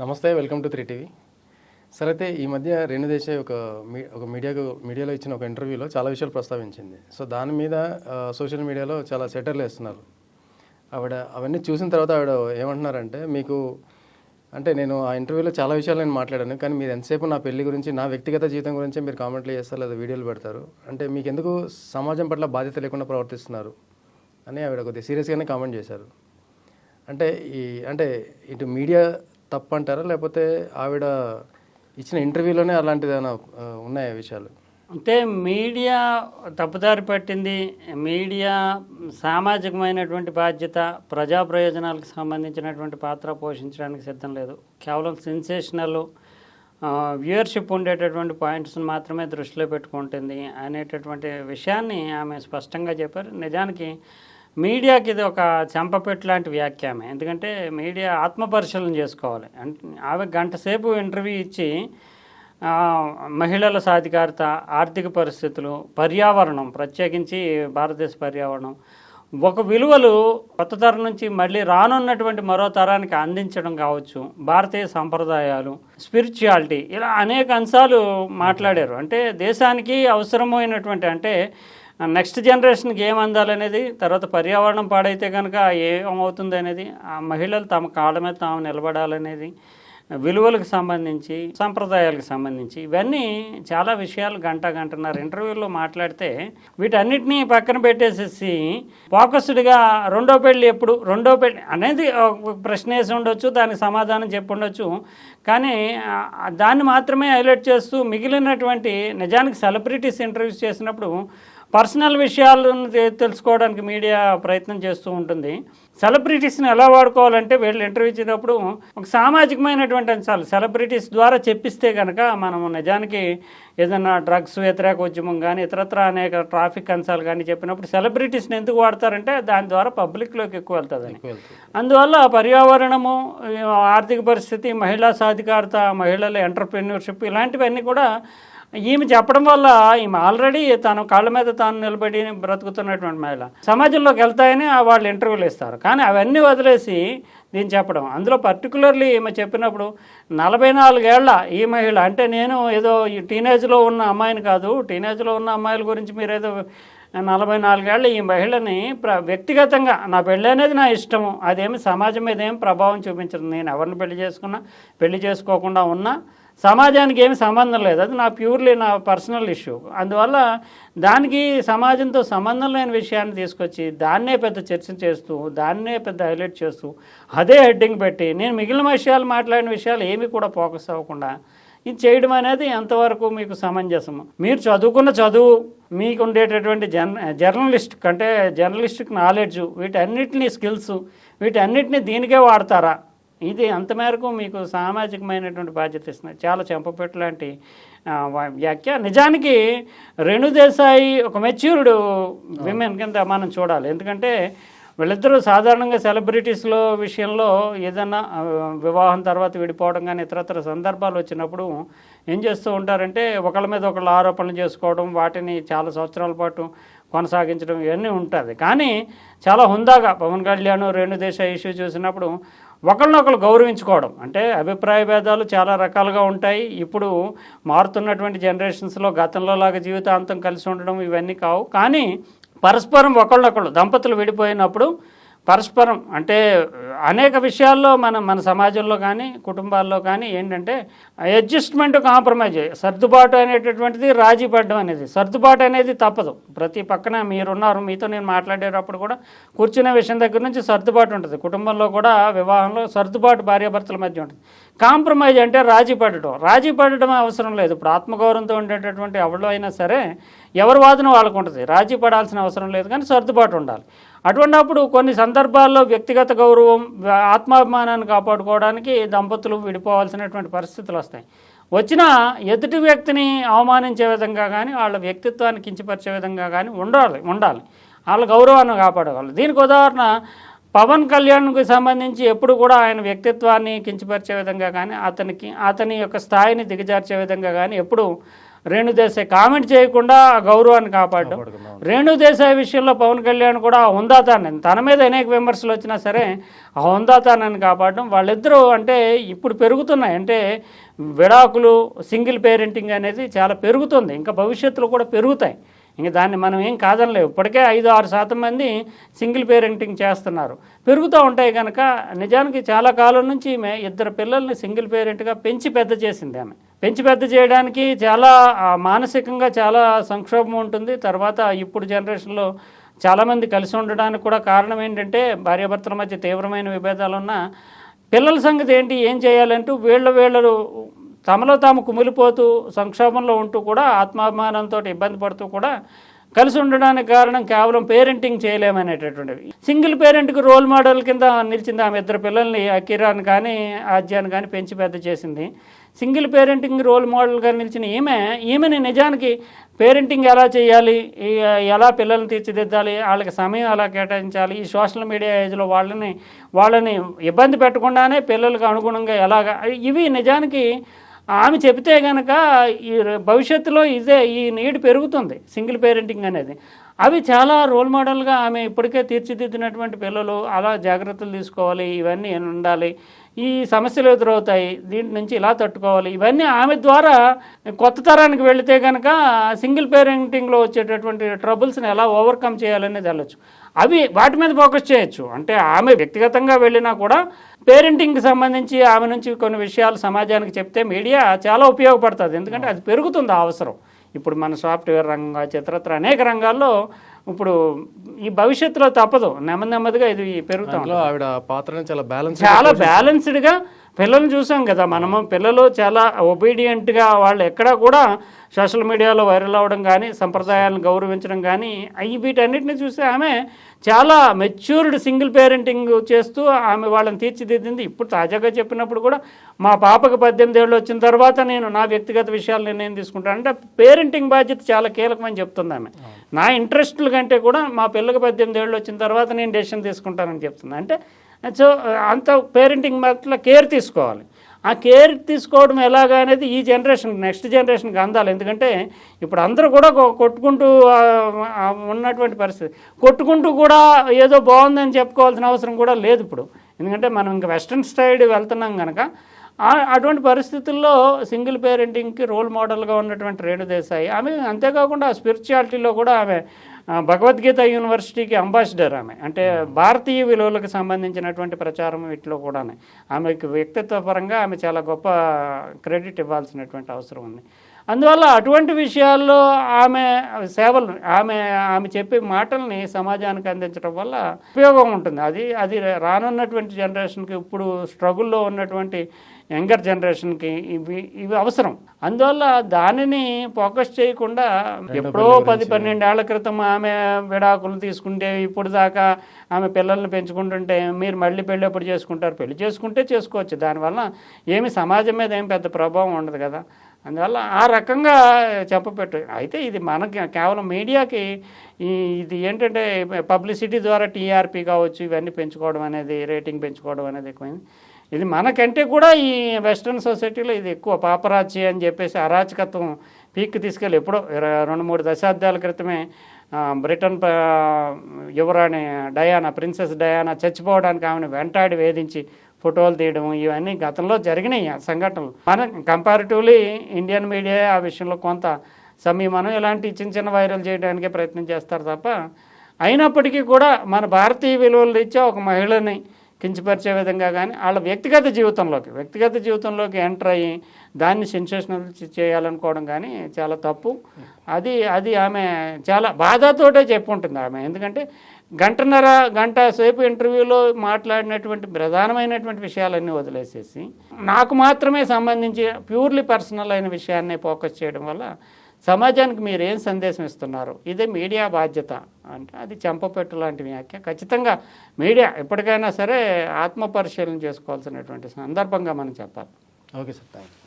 నమస్తే welcome to three TV. Sir అయితే ఈ మధ్య రేణు దేశాయ్ ఒక మీ ఒక మీడియాకు మీడియాలో ఇచ్చిన ఒక ఇంటర్వ్యూలో చాలా విషయాలు ప్రస్తావించింది. సో దాని మీద సోషల్ మీడియాలో చాలా సెటర్లు వేస్తున్నారు. ఆవిడ అవన్నీ చూసిన తర్వాత ఆవిడ ఏమంటున్నారంటే మీకు అంటే నేను ఆ ఇంటర్వ్యూలో చాలా విషయాలు నేను మాట్లాడాను కానీ మీరు ఎంతసేపు నా పెళ్ళి గురించి నా వ్యక్తిగత జీవితం గురించి మీరు కామెంట్లు చేస్తారు లేదా వీడియోలు పెడతారు? అంటే మీకు ఎందుకు సమాజం పట్ల బాధ్యత లేకుండా ప్రవర్తిస్తున్నారు? అని ఆవిడ కొద్దిగా సీరియస్గానే కామెంట్ చేశారు. అంటే ఈ అంటే ఇటు మీడియా తప్పు అంటారా లేకపోతే ఆవిడ ఇచ్చిన ఇంటర్వ్యూలోనే అలాంటిది ఏమైనా ఉన్నాయా విషయాలు? అంటే మీడియా తప్పుదారి పట్టింది. మీడియా సామాజికమైనటువంటి బాధ్యత ప్రజా ప్రయోజనాలకు సంబంధించినటువంటి పాత్ర పోషించడానికి సిద్ధం లేదు. కేవలం సెన్సేషనల్ వ్యూయర్షిప్ ఉండేటటువంటి పాయింట్స్ని మాత్రమే దృష్టిలో పెట్టుకుంటుంది అనేటటువంటి విషయాన్ని ఆమె స్పష్టంగా చెప్పారు. నిజానికి మీడియాకి ఇది ఒక చెంపపెట్టు లాంటి వ్యాఖ్యామే. ఎందుకంటే మీడియా ఆత్మపరిశీలన చేసుకోవాలి. అంటే ఆమె గంట సేపు ఇంటర్వ్యూ ఇచ్చి మహిళల సాధికారత ఆర్థిక పరిస్థితులు పర్యావరణం ప్రత్యేకించి భారతదేశ పర్యావరణం ఒక విలువలు కొత్త తరం నుంచి మళ్ళీ రానున్నటువంటి మరో తరానికి అందించడం కావచ్చు భారతీయ సంప్రదాయాలు స్పిరిచువాలిటీ ఇలా అనేక అంశాలు మాట్లాడారు. అంటే దేశానికి అవసరమైనటువంటి అంటే నెక్స్ట్ జనరేషన్కి ఏం అందాలనేది తర్వాత పర్యావరణం పాడైతే కనుక ఏమవుతుంది అనేది ఆ మహిళలు తమ కాళ్ళ మీద తాము నిలబడాలనేది విలువలకు సంబంధించి సంప్రదాయాలకు సంబంధించి ఇవన్నీ చాలా విషయాలు గంట గంటన్నర ఇంటర్వ్యూలో మాట్లాడితే వీటన్నిటినీ పక్కన పెట్టేసేసి ఫోకస్డ్గా రెండో పెళ్ళి ఎప్పుడు రెండో పెళ్ళి అనేది ఒక ప్రశ్న వేసి ఉండొచ్చు దానికి సమాధానం చెప్పుండొచ్చు కానీ దాన్ని మాత్రమే హైలైట్ చేస్తూ మిగిలినటువంటి నిజానికి సెలబ్రిటీస్ ఇంటర్వ్యూస్ చేసినప్పుడు పర్సనల్ విషయాలను తెలుసుకోవడానికి మీడియా ప్రయత్నం చేస్తూ ఉంటుంది సెలబ్రిటీస్ని ఎలా వాడుకోవాలంటే వీళ్ళు ఇంటర్వ్యూ ఇచ్చినప్పుడు ఒక సామాజికమైనటువంటి అంశాలు సెలబ్రిటీస్ ద్వారా చెప్పిస్తే కనుక మనం నిజానికి ఏదైనా డ్రగ్స్ వ్యతిరేక ఉద్యమం కానీ ఇతరత్ర అనేక ట్రాఫిక్ అంశాలు కానీ చెప్పినప్పుడు సెలబ్రిటీస్ని ఎందుకు వాడతారంటే దాని ద్వారా పబ్లిక్లోకి ఎక్కువ వెళ్తుందని. అందువల్ల పర్యావరణము ఆర్థిక పరిస్థితి మహిళా సాధికారత మహిళల ఎంటర్ప్రెన్యూర్షిప్ ఇలాంటివన్నీ కూడా ఈమె చెప్పడం వల్ల ఈమె ఆల్రెడీ తను కాళ్ళ మీద తాను నిలబడి బ్రతుకుతున్నటువంటి మహిళ. సమాజంలోకి వెళ్తాయని ఆ వాళ్ళు ఇంటర్వ్యూలు ఇస్తారు. కానీ అవన్నీ వదిలేసి దీన్ని చెప్పడం. అందులో పర్టికులర్లీ ఈమె చెప్పినప్పుడు నలభై నాలుగేళ్ళ ఈ మహిళ అంటే నేను ఏదో ఈ టీనేజ్లో ఉన్న అమ్మాయిని కాదు టీనేజ్లో ఉన్న అమ్మాయిల గురించి మీరు ఏదో నలభై నాలుగేళ్ళ ఈ మహిళని ప్ర వ్యక్తిగతంగా నా పెళ్ళి అనేది నా ఇష్టము. అదేమి సమాజం మీద ఏం ప్రభావం చూపించదు. నేను ఎవరిని పెళ్ళి చేసుకున్నా పెళ్ళి చేసుకోకుండా ఉన్నా సమాజానికి ఏమి సంబంధం లేదు. అది నా ప్యూర్లీ నా పర్సనల్ ఇష్యూ. అందువల్ల దానికి సమాజంతో సంబంధం లేని విషయాన్ని తీసుకొచ్చి దాన్నే పెద్ద చర్చ చేస్తూ దాన్నే పెద్ద హైలైట్ చేస్తూ అదే హెడ్డింగ్ పెట్టి నేను మిగిలిన విషయాలు మాట్లాడిన విషయాలు ఏమి కూడా ఫోకస్ అవ్వకుండా ఇది చేయడం అనేది ఎంతవరకు మీకు సమంజసము మీరు చదువుకున్న చదువు మీకు ఉండేటటువంటి జర్న జర్నలిస్ట్ అంటే జర్నలిస్టిక్ నాలెడ్జ్ వీటన్నిటిని స్కిల్స్ వీటన్నిటిని దీనికే వాడతారా? ఇది అంత మేరకు మీకు సామాజికమైనటువంటి బాధ్యత ఇస్తుంది చాలా చెంపపెట్టు లాంటి వ్యాఖ్య. నిజానికి రేణు దేశాయి ఒక మెచ్యూర్డ్ విమెన్ కింద మనం చూడాలి. ఎందుకంటే వీళ్ళిద్దరూ సాధారణంగా సెలబ్రిటీస్లో విషయంలో ఏదైనా వివాహం తర్వాత విడిపోవడం కానీ ఇతరత్ర సందర్భాలు వచ్చినప్పుడు ఏం చేస్తూ ఉంటారంటే ఒకళ్ళ మీద ఒకళ్ళు ఆరోపణలు చేసుకోవడం వాటిని చాలా సంవత్సరాల పాటు కొనసాగించడం ఇవన్నీ ఉంటుంది కానీ చాలా హుందాగా పవన్ కళ్యాణ్ రేణుదేశాయ్ ఇష్యూ చూసినప్పుడు ఒకరినొకరు గౌరవించుకోవడం. అంటే అభిప్రాయ భేదాలు చాలా రకాలుగా ఉంటాయి. ఇప్పుడు మారుతున్నటువంటి జనరేషన్స్లో గతంలో లాగా జీవితాంతం కలిసి ఉండడం ఇవన్నీ కావు. కానీ పరస్పరం ఒకళ్ళొకళ్ళు దంపతులు విడిపోయినప్పుడు పరస్పరం అంటే అనేక విషయాల్లో మన మన సమాజంలో కానీ కుటుంబాల్లో కానీ ఏంటంటే అడ్జస్ట్మెంట్ కాంప్రమైజ్ సర్దుబాటు అనేటటువంటిది రాజీ పడడం అనేది. సర్దుబాటు అనేది తప్పదు. ప్రతి పక్కన మీరున్నారు మీతో నేను మాట్లాడేటప్పుడు కూడా కూర్చునే విషయం దగ్గర నుంచి సర్దుబాటు ఉంటుంది. కుటుంబంలో కూడా వివాహంలో సర్దుబాటు భార్యాభర్తల మధ్య ఉంటుంది. కాంప్రమైజ్ అంటే రాజీ పడటం. రాజీ పడటం అవసరం లేదు. ఇప్పుడు ఆత్మగౌరవంతో ఉండేటటువంటి ఎవరిలో అయినా సరే ఎవరి వాదన వాళ్ళకు ఉంటుంది రాజీ పడాల్సిన అవసరం లేదు కానీ సర్దుబాటు ఉండాలి. అటువంటిప్పుడు కొన్ని సందర్భాల్లో వ్యక్తిగత గౌరవం ఆత్మాభిమానాన్ని కాపాడుకోవడానికి దంపతులు విడిపోవాల్సినటువంటి పరిస్థితులు వస్తాయి. వచ్చిన ఎదుటి వ్యక్తిని అవమానించే విధంగా కానీ వాళ్ళ వ్యక్తిత్వాన్ని కించపరిచే విధంగా కానీ ఉండాలి ఉండాలి. వాళ్ళ గౌరవాన్ని కాపాడగలరు. దీనికి ఉదాహరణ పవన్ కళ్యాణ్కి సంబంధించి ఎప్పుడు కూడా ఆయన వ్యక్తిత్వాన్ని కించపరిచే విధంగా కానీ అతనికి అతని యొక్క స్థాయిని దిగజార్చే విధంగా కానీ ఎప్పుడు రేణు దేశాయ్ కామెంట్ చేయకుండా ఆ గౌరవాన్ని కాపాడడం. పడుకుందాం రేణు దేశాయ్ విషయంలో పవన్ కళ్యాణ్ కూడా ఆ హుందాతాన్ని. తన మీద అనేక విమర్శలు వచ్చినా సరే ఆ హుందాతానాన్ని కాపాడడం. వాళ్ళిద్దరూ అంటే ఇప్పుడు పెరుగుతున్నాయి. అంటే విడాకులు సింగిల్ పేరెంటింగ్ అనేది చాలా పెరుగుతుంది. ఇంకా భవిష్యత్తులో కూడా పెరుగుతాయి. ఇంకా దాన్ని మనం ఏం కాదనలేవు ఇప్పటికే ఐదు ఆరు శాతం మంది సింగిల్ పేరెంటింగ్ చేస్తున్నారు. పెరుగుతూ ఉంటాయి కనుక నిజానికి చాలా కాలం నుంచి ఈమె ఇద్దరు పిల్లల్ని సింగిల్ పేరెంట్గా పెంచి పెద్ద చేసింది ఆమె. పెంచి పెద్ద చేయడానికి చాలా మానసికంగా చాలా సంక్షోభం ఉంటుంది. తర్వాత ఇప్పుడు జనరేషన్లో చాలామంది కలిసి ఉండడానికి కూడా కారణం ఏంటంటే భార్యాభర్తల మధ్య తీవ్రమైన విభేదాలు ఉన్నా పిల్లల సంగతి ఏంటి ఏం చేయాలంటూ వీళ్ళ వీళ్ళు తమలో తాము కుమిలిపోతూ సంక్షోభంలో ఉంటూ కూడా ఆత్మాభిమానంతో ఇబ్బంది పడుతూ కూడా కలిసి ఉండడానికి కారణం కేవలం పేరెంటింగ్ చేయలేమనేటటువంటివి సింగిల్ పేరెంట్కి రోల్ మోడల్ కింద నిలిచింది ఆమె ఇద్దరు పిల్లల్ని అకిరాన్ కానీ ఆద్యాన్ని కానీ పెంచి పెద్ద చేసింది. సింగిల్ పేరెంటింగ్ రోల్ మోడల్గా నిలిచిన ఈమె ఈమెని నిజానికి పేరెంటింగ్ ఎలా చేయాలి ఈ ఎలా పిల్లల్ని తీర్చిదిద్దాలి వాళ్ళకి సమయం ఎలా కేటాయించాలి ఈ సోషల్ మీడియా ఏజ్లో వాళ్ళని వాళ్ళని ఇబ్బంది పెట్టకుండానే పిల్లలకు అనుగుణంగా ఎలాగా ఇవి నిజానికి ఆమె చెబితే కనుక ఈ భవిష్యత్తులో ఇదే ఈ నీడ్ పెరుగుతుంది సింగిల్ పేరెంటింగ్ అనేది. అవి చాలా రోల్ మోడల్గా ఆమె ఇప్పటికే తీర్చిదిద్దినటువంటి పిల్లలు అలా జాగ్రత్తలు తీసుకోవాలి ఇవన్నీ ఉండాలి ఈ సమస్యలు ఎదురవుతాయి. దీంట్ నుంచి ఇలా తట్టుకోవాలి? ఇవన్నీ ఆమె ద్వారా కొత్త తరానికి వెళితే కనుక సింగిల్ పేరెంటింగ్లో వచ్చేటటువంటి ట్రబుల్స్ని ఎలా ఓవర్కమ్ చేయాలనేది వెళ్ళొచ్చు. అవి వాటి మీద ఫోకస్ చేయొచ్చు. అంటే ఆమె వ్యక్తిగతంగా వెళ్ళినా కూడా పేరెంటింగ్కి సంబంధించి ఆమె నుంచి కొన్ని విషయాలు సమాజానికి చెప్తే మీడియా చాలా ఉపయోగపడుతుంది. ఎందుకంటే అది పెరుగుతుంది ఆ అవసరం. ఇప్పుడు మన సాఫ్ట్వేర్ రంగం చిత్రత్ర అనేక రంగాల్లో ఇప్పుడు ఈ భవిష్యత్తులో తప్పదు. నెమ్మది నెమ్మదిగా ఇది పెరుగుతా దాంట్లో ఆవిడ పాత్రని చాలా బ్యాలెన్స్ చాలా బ్యాలెన్స్డ్గా పిల్లల్ని చూసాం కదా మనము పిల్లలు చాలా ఒబీడియంట్గా వాళ్ళు ఎక్కడా కూడా సోషల్ మీడియాలో వైరల్ అవ్వడం కానీ సంప్రదాయాలను గౌరవించడం కానీ అవి వీటన్నిటిని చూసి ఆమె చాలా మెచ్యూర్డ్ సింగిల్ పేరెంటింగ్ చేస్తూ ఆమె వాళ్ళని తీర్చిదిద్దింది. ఇప్పుడు తాజాగా చెప్పినప్పుడు కూడా మా పాపకు పద్దెనిమిది ఏళ్ళు వచ్చిన తర్వాత నేను నా వ్యక్తిగత విషయాలు నిర్ణయం తీసుకుంటాను. అంటే పేరెంటింగ్ బాధ్యత చాలా కీలకమని చెప్తుంది ఆమె. నా ఇంట్రెస్ట్ల కంటే కూడా మా పిల్లకి పద్దెనిమిది ఏళ్ళు వచ్చిన తర్వాత నేను డెసిషన్ తీసుకుంటానని చెప్తుంది. అంటే సో uh, అంత పేరెంటింగ్ పట్ల కేర్ తీసుకోవాలి. ఆ కేర్ తీసుకోవడం ఎలాగా అనేది ఈ జనరేషన్ నెక్స్ట్ జనరేషన్కి అందాలి. ఎందుకంటే ఇప్పుడు అందరూ కూడా కొ- కొట్టుకుంటూ ఉన్నటువంటి పరిస్థితి. కొట్టుకుంటూ కూడా ఏదో బాగుందని చెప్పుకోవాల్సిన అవసరం కూడా లేదు ఇప్పుడు. ఎందుకంటే మనం ఇంకా వెస్ట్రన్ స్టైల్ వెళ్తున్నాం కనుక అటువంటి పరిస్థితుల్లో సింగిల్ పేరెంటింగ్కి రోల్ మోడల్గా ఉన్నటువంటి రేణుదేశాయి. ఆమె అంతేకాకుండా స్పిరిచువాలిటీలో కూడా ఆమె భగవద్గీత యూనివర్సిటీకి అంబాసిడర్ ఆమె. అంటే భారతీయ విలువలకు సంబంధించినటువంటి ప్రచారం వీటిలో కూడానే. ఆమెకు వ్యక్తిత్వ పరంగా ఆమె చాలా గొప్ప క్రెడిట్ ఇవ్వాల్సినటువంటి అవసరం ఉంది. అందువల్ల అటువంటి విషయాల్లో ఆమె సేవలు ఆమె ఆమె చెప్పే మాటల్ని సమాజానికి అందించడం వల్ల ఉపయోగం ఉంటుంది. అది అది రానున్నటువంటి జనరేషన్కి ఇప్పుడు స్ట్రగుల్లో ఉన్నటువంటి యంగర్ జనరేషన్కి ఇవి ఇవి అవసరం. అందువల్ల దానిని ఫోకస్ చేయకుండా ఎప్పుడో పది పన్నెండేళ్ళ క్రితం ఆమె విడాకులు తీసుకుంటే ఇప్పుడు దాకా ఆమె పిల్లల్ని పెంచుకుంటుంటే మీరు మళ్ళీ పెళ్ళి ఎప్పుడు చేసుకుంటారు. పెళ్ళి చేసుకుంటే చేసుకోవచ్చు. దానివల్ల ఏమి సమాజం మీద ఏం పెద్ద ప్రభావం ఉండదు కదా. అందువల్ల ఆ రకంగా చెప్పపెట్టు అయితే ఇది మనకి కేవలం మీడియాకి ఇది ఏంటంటే పబ్లిసిటీ ద్వారా టీఆర్పీ కావచ్చు ఇవన్నీ పెంచుకోవడం అనేది రేటింగ్ పెంచుకోవడం అనేది ఎక్కువైంది. ఇది మనకంటే కూడా ఈ వెస్ట్రన్ సొసైటీలో ఇది ఎక్కువ పాపరాచి అని చెప్పేసి అరాచకత్వం పీక్ తీసుకెళ్ళి ఎప్పుడో రెండు మూడు దశాబ్దాల క్రితమే బ్రిటన్ యువరాణి డయానా ప్రిన్సెస్ డయానా చచ్చిపోవడానికి ఆమెను వెంటాడి వేధించి ఫోటోలు తీయడం ఇవన్నీ గతంలో జరిగినాయి ఆ సంఘటనలు. మన కంపారిటివ్లీ ఇండియన్ మీడియా ఆ విషయంలో కొంత సమీమనం. ఇలాంటి చిన్న చిన్న వైరల్ చేయడానికే ప్రయత్నం చేస్తారు తప్ప అయినప్పటికీ కూడా మన భారతీయ విలువలు రీత్యా ఒక మహిళని కించపరిచే విధంగా కానీ వాళ్ళ వ్యక్తిగత జీవితంలోకి వ్యక్తిగత జీవితంలోకి ఎంటర్ అయ్యి దాన్ని సెన్సేషనల్ చేయాలనుకోవడం కానీ చాలా తప్పు. అది అది ఆమె చాలా బాధతోటే చెప్పుంటుంది ఆమె. ఎందుకంటే గంటన్నర గంట సేపు ఇంటర్వ్యూలో మాట్లాడినటువంటి ప్రధానమైనటువంటి విషయాలన్నీ వదిలేసేసి నాకు మాత్రమే సంబంధించి ప్యూర్లీ పర్సనల్ అయిన విషయాన్ని ఫోకస్ చేయడం వల్ల సమాజానికి మీరు ఏం సందేశం ఇస్తున్నారు? ఇదే మీడియా బాధ్యత అంటే అది చెంపపెట్టు లాంటి వ్యాఖ్య. ఖచ్చితంగా మీడియా ఎప్పటికైనా సరే ఆత్మ పరిశీలన చేసుకోవాల్సినటువంటి సందర్భంగా మనం చెప్పాలి. Okay sir thank you